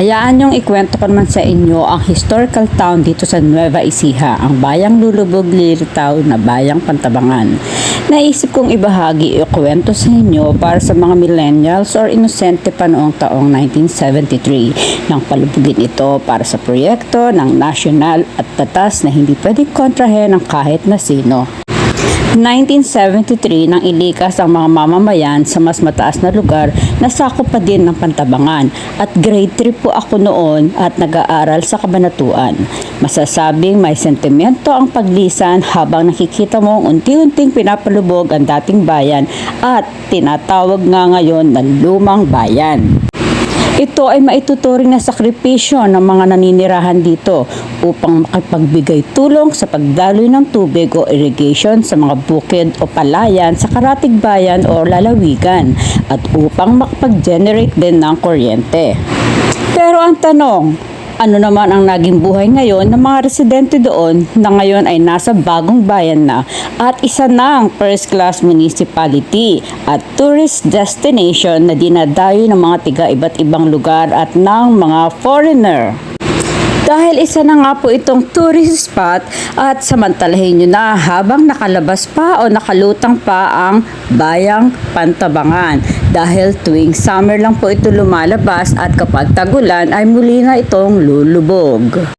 Hayaan niyong ikwento ko naman sa inyo ang historical town dito sa Nueva Ecija, ang bayang lulubog lilitaw na bayang pantabangan. Naisip kong ibahagi o kwento sa inyo para sa mga millennials or inosente pa noong taong 1973 nang palubugin ito para sa proyekto ng nasyonal at batas na hindi pwedeng kontrahen ng kahit na sino. 1973 nang ilikas ang mga mamamayan sa mas mataas na lugar na sakop pa din ng pantabangan at grade 3 po ako noon at nag-aaral sa kabanatuan. Masasabing may sentimento ang paglisan habang nakikita mo unti-unting pinapalubog ang dating bayan at tinatawag nga ngayon na lumang bayan. Ito ay maituturing na sakripisyo ng mga naninirahan dito upang makapagbigay tulong sa pagdaloy ng tubig o irrigation sa mga bukid o palayan sa karatig bayan o lalawigan at upang makapag-generate din ng kuryente. Pero ang tanong, ano naman ang naging buhay ngayon ng mga residente doon na ngayon ay nasa bagong bayan na at isa na ang first class municipality at tourist destination na dinadayo ng mga tiga iba't ibang lugar at ng mga foreigner. Dahil isa na nga po itong tourist spot at samantalahin nyo na habang nakalabas pa o nakalutang pa ang Bayang Pantabangan. Dahil tuwing summer lang po ito lumalabas at kapag tagulan ay muli na itong lulubog.